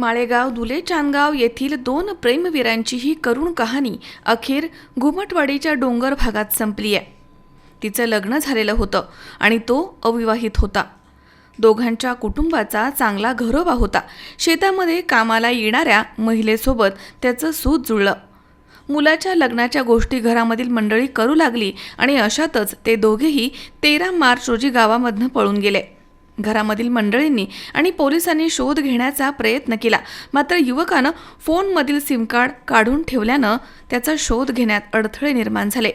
माळेगाव धुले चांदगाव येथील दोन प्रेमवीरांची ही करुण कहाणी अखेर घुमटवाडीच्या डोंगर भागात संपली आहे. तिचं लग्न झालेलं होतं आणि तो अविवाहित होता. दोघांच्या कुटुंबाचा चांगला घरोबा होता. शेतामध्ये कामाला येणाऱ्या महिलेसोबत त्याचं सूत जुळलं. मुलाच्या लग्नाच्या गोष्टी घरामधील मंडळी करू लागली आणि अशातच ते दोघेही तेरा मार्च रोजी गावामधनं पळून गेले. घरामधील मंडळींनी आणि पोलिसांनी शोध घेण्याचा प्रयत्न केला. मात्र युवकानं फोनमधील सिमकार्ड काढून ठेवल्यानं त्याचा शोध घेण्यात अडथळे निर्माण झाले.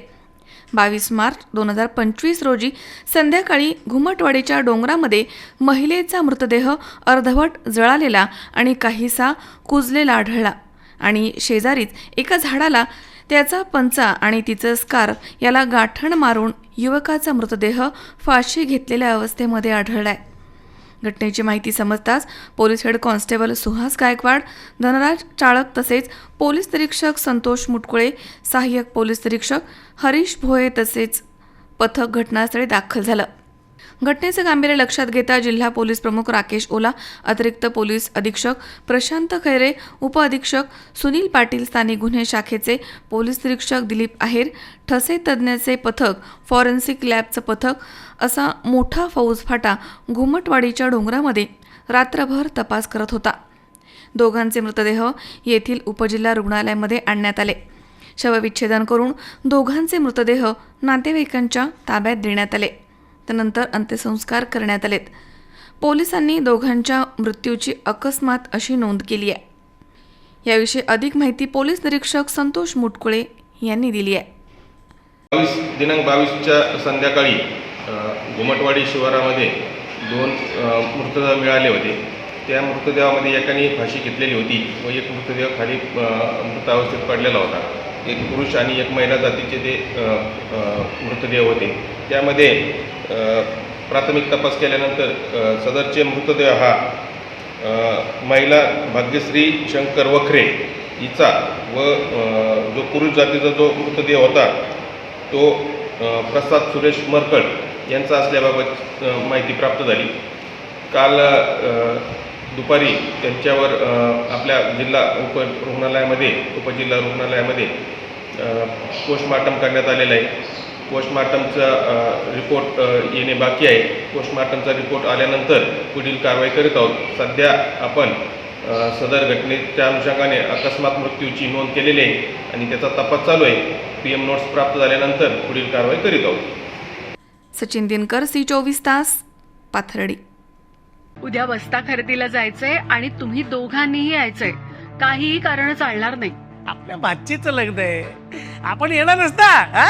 बावीस मार्च दोन हजार पंचवीस रोजी संध्याकाळी घुमटवाडीच्या डोंगरामध्ये महिलेचा मृतदेह अर्धवट जळालेला आणि काहीसा कुजलेला आढळला आणि शेजारीच एका झाडाला त्याचा पंचा आणि तिचं स्कार याला गाठण मारून युवकाचा मृतदेह फाशी घेतलेल्या अवस्थेमध्ये आढळलाय. घटनेची माहिती समजताच police head constable Suhas Gaikwad Dhanraj Chalak तसेच पोलीस निरीक्षक संतोष मुटकुळे सहाय्यक पोलीस निरीक्षक हरीश भोये तसेच पथक घटनास्थळी दाखल झालं. घटनेचं गांभीर्य लक्षात घेता जिल्हा पोलीस प्रमुख राकेश ओला अतिरिक्त पोलीस अधीक्षक प्रशांत खैरे उपअधीक्षक सुनील पाटील स्थानिक गुन्हे शाखेचे पोलीस निरीक्षक दिलीप आहेर ठसे तज्ज्ञाचे पथक फॉरेन्सिक लॅबचं पथक असा मोठा फौजफाटा घुमटवाडीच्या डोंगरामध्ये रात्रभर तपास करत होता. दोघांचे मृतदेह येथील उपजिल्हा रुग्णालयामध्ये आणण्यात आले. शवविच्छेदन करून दोघांचे मृतदेह नातेवाईकांच्या ताब्यात देण्यात आले. त्यानंतर अंत्यसंस्कार करण्यात आलेत. पोलिसांनी दोघांच्या मृत्यूची अकस्मात अशी नोंद केली आहे. याविषयी अधिक माहिती पोलीस निरीक्षक संतोष मुटकुळे यांनी दिली आहे. बावीस दिनांक बावीसच्या संध्याकाळी घुमटवाडी शिवारामध्ये दोन मृतदेह मिळाले होते. त्या मृतदेहामध्ये एकाने फाशी घेतलेली होती व एक मृतदेह खाली मृतावस्थेत मृत अवस्थेत पडलेला होता. एक पुरुष आणि एक महिला जातीचे ते मृतदेह होते. त्यामध्ये प्राथमिक तपास केल्यानंतर सदरचे मृतदेह हा महिला भाग्यश्री शंकर वखरे हिचा व जो पुरुष जातीचा जो मृतदेह होता तो प्रसाद सुरेश मरकड यांचा असल्याबाबत माहिती प्राप्त झाली. काल दुपारी त्यांच्यावर आपल्या जिल्हा उप रुग्णालयामध्ये उपजिल्हा रुग्णालयामध्ये पोस्टमार्टम करण्यात आलेलं आहे. पोस्टमार्टमचा रिपोर्ट येणे बाकी आहे. पोस्टमार्टमचा रिपोर्ट आल्यानंतर पुढील कारवाई करीत आहोत. सध्या आपण सदर घटनेच्या अनुषंगाने अकस्मात मृत्यूची नोंद केलेली आहे आणि त्याचा तपास चालू आहे. पी एम नोट्स प्राप्त झाल्यानंतर पुढील कारवाई करीत आहोत. सचिन दिनकर सी चोवीस तास पाथर्डी. उद्या बस्ता खरेदीला जायचंय आणि तुम्ही दोघांनीही यायचंय. काहीही कारण चालणार नाही. आपल्या भाचीचं लग्न आहे. आपण येणार नसता हा?